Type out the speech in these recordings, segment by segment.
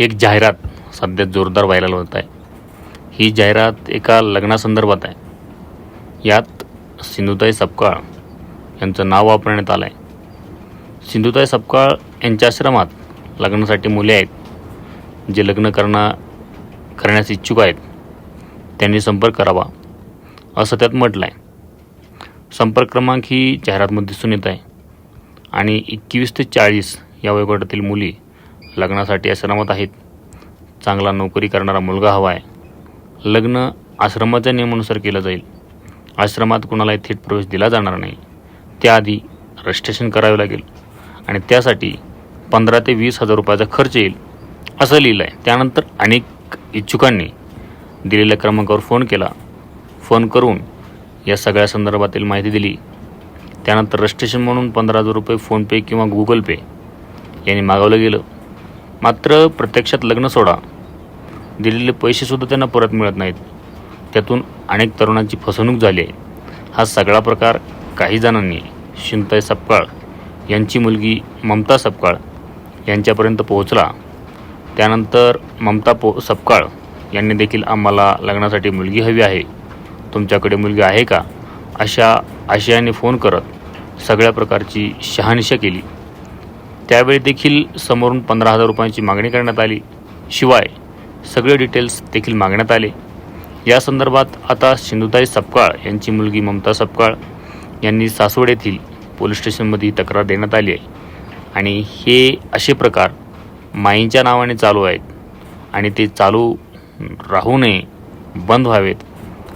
एक जाहिरात सध्या जोरदार व्हायरल होत आहे. ही जाहिरात एका लग्नासंदर्भात आहे. यात सिंधुताई सपकाळ यांचं नाव वापरण्यात आलं आहे सिंधुताई सपकाळ यांच्या आश्रमात लग्नासाठी मुले आहेत. जे लग्न करणं करण्यास इच्छुक आहेत. त्यांनी संपर्क करावा असं त्यात म्हटलं आहे संपर्क क्रमांक ही जाहिरातमध्ये दिसून येत आहे. आणि एकवीस ते चाळीस या वयोगटातील मुली लग्नासाठी आश्रमात आहेत. चांगला नोकरी करणारा मुलगा हवा आहे लग्न आश्रमाच्या नियमानुसार केलं जाईल. आश्रमात कुणालाही थेट प्रवेश दिला जाणार नाही. त्याआधी रजिस्ट्रेशन करावे लागेल. आणि त्यासाठी पंधरा ते वीस हजार रुपयाचा खर्च येईल असं लिहिलं आहे त्यानंतर अनेक इच्छुकांनी दिलेल्या क्रमांकावर फोन केला. फोन करून या सगळ्या संदर्भातील माहिती दिली. त्यानंतर रजिस्ट्रेशन म्हणून पंधरा हजार रुपये फोनपे किंवा गुगल पे यांनी मागवलं गेलं. मात्र प्रत्यक्षात लग्न सोडा. दिलेले पैसेसुद्धा त्यांना परत मिळत नाहीत. त्यातून अनेक तरुणांची फसवणूक झाली आहे. हा सगळा प्रकार काही जणांनी शिंताई सपकाळ यांची मुलगी ममता सपकाळ यांच्यापर्यंत पोहोचला. त्यानंतर ममता पो सपकाळ यांनी देखील आम्हाला लग्नासाठी मुलगी हवी आहे. तुमच्याकडे मुलगी आहे का? अशा आशयाने फोन करत सगळ्या प्रकारची शहानिशा केली. त्यावेळी देखील समोरून पंधरा हजार रुपयांची मागणी करण्यात आली. शिवाय सगळे डिटेल्स देखील मागण्यात आले. या संदर्भात आता सिंधुताई सपकाळ यांची मुलगी ममता सपकाळ यांनी सासवड येथील पोलीस स्टेशनमध्ये तक्रार देण्यात आली आहे. आणि हे असे प्रकार माईंच्या नावाने चालू आहेत आणि ते चालू राहू नये बंद व्हावेत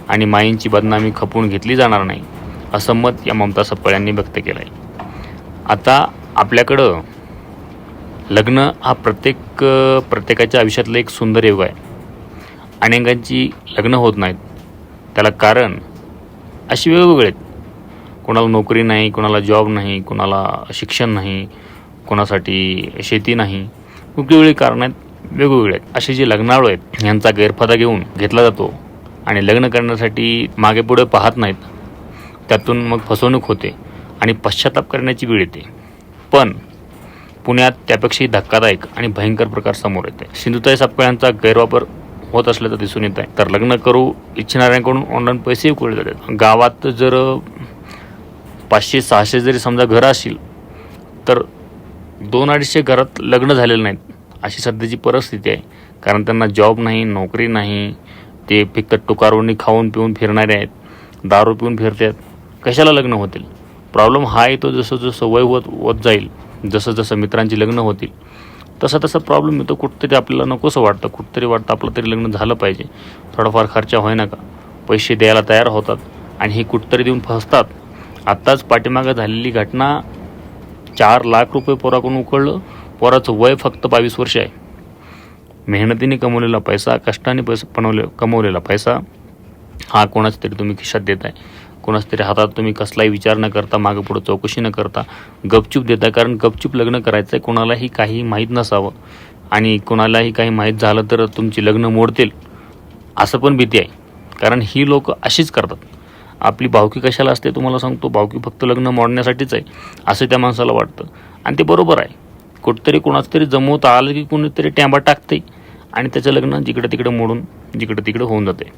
आणि माईंची बदनामी खपवून घेतली जाणार नाही असं मत या ममता सपकाळ यांनी व्यक्त केलं आहे आता आपल्याकडं लग्न हा प्रत्येक प्रत्येकाच्या आयुष्यातलं एक सुंदर योग आहे. अनेकांची लग्न होत नाहीत. त्याला कारण अशी वेगवेगळे आहेत. कोणाला नोकरी नाही कोणाला जॉब नाही कोणाला शिक्षण नाही कोणासाठी शेती नाही. वेगवेगळी कारणं आहेत वेगवेगळे आहेत. असे जे लग्नाळू आहेत यांचा गैरफायदा घेऊन घेतला जातो आणि लग्न करण्यासाठी मागे पुढे पाहत नाहीत. त्यातून मग फसवणूक होते आणि पश्चाताप करण्याची वेळ येते. पण पुण्यात त्यापेक्षाही धक्कादायक आणि भयंकर प्रकार समोर येते सिंधुताई सापकाळ यांचा गैरवापर होत असल्याचं दिसून येत आहे तर लग्न करू इच्छिणाऱ्यांकडून ऑनलाईन पैसेही उकळले जातात. गावात जर पाचशे सहाशे जरी समजा घरं असतील तर दोन अडीचशे घरात लग्न झालेलं नाहीत अशी सध्याची परिस्थिती आहे. कारण त्यांना जॉब नाही नोकरी नाही ते फक्त टुकारवणी खाऊन पिऊन फिरणारे आहेत दारू पिऊन फिरतात कशाला लग्न होतील? प्रॉब्लेम हा येतो जसं जसं वय होत होत जाईल जसं जसं मित्रांची लग्न होतील तसा तसा प्रॉब्लेम येतो. कुठंतरी आपल्याला नकोसं वाटतं. कुठंतरी वाटतं आपलं तरी लग्न झालं पाहिजे. थोडाफार खर्च होईना का? पैसे द्यायला तयार होतात आणि हे कुठंतरी देऊन फसतात. आत्ताच पाठीमागं झालेली घटना चार लाख रुपये पोराकडून उकळलं पोराचं वय फक्त बावीस वर्ष आहे. मेहनतीने कमवलेला पैसा कष्टाने पैसा बनवले कमवलेला पैसा हा कोणाच तरी तुम्ही खिशात देत आहे कोणाच तरी हातात तुम्ही कसलाही विचार न करता मागं पुढं चौकशी न करता गपचूप देता. कारण गपचूप लग्न करायचं आहे कोणालाही काही माहीत नसावं. आणि कोणालाही काही माहीत झालं तर तुमची लग्न मोडतील असं पण भीती आहे. कारण ही लोक अशीच करतात. आपली भावकी कशाला असते तुम्हाला सांगतो भावकी फक्त लग्न मोडण्यासाठीच आहे असं त्या माणसाला वाटतं. आणि ते बरोबर आहे. कुठंतरी कोणाचं तरी जमवता आलं की कोणीतरी टॅम्बा टाकते आणि त्याचं लग्न जिकडं तिकडं मोडून जिकडं तिकडं होऊन जाते.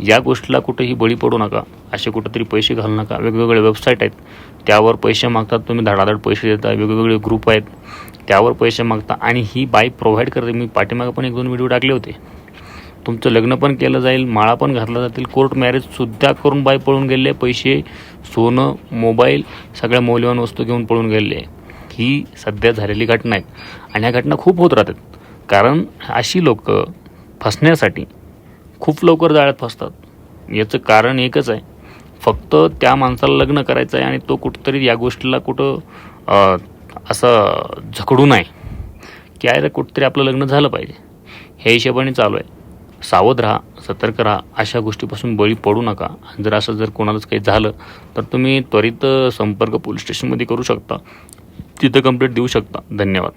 या गोष्टीला कुठेही बळी पडू नका. असे कुठंतरी पैसे घालू नका. वेगवेगळे वेबसाईट आहेत. त्यावर पैसे मागतात तुम्ही धडाधड पैसे देता वेगवेगळे ग्रुप आहेत. त्यावर पैसे मागता आणि ही बाईक प्रोव्हाइड करते. मी पाठीमागं पण एक दोन व्हिडिओ टाकले होते. तुमचं लग्न पण केलं जाईल माळा पण घातला जातील कोर्ट मॅरेजसुद्धा करून बाई पळून गेले पैसे सोनं मोबाईल सगळ्या मौल्यवान वस्तू घेऊन पळून गेले ही सध्या झालेली घटना आहेत आणि ह्या घटना खूप होत राहतात. कारण अशी लोक फसण्यासाठी खूप लवकर जाळ्यात फसतात. याचं कारण एकच आहे. फक्त त्या माणसाला लग्न करायचं आहे आणि तो कुठंतरी या गोष्टीला कुठं असं झकडू नाही की अरे कुठंतरी आपलं लग्न झालं पाहिजे. ह्या हिशोबाने चालू आहे. सावध राहा सतर्क राहा. अशा गोष्टीपासून बळी पडू नका. जर असं जर कोणालाच काही झालं तर तुम्ही त्वरित संपर्क पोलीस स्टेशनमध्ये करू शकता. तिथं कंप्लेंट देऊ शकता. धन्यवाद.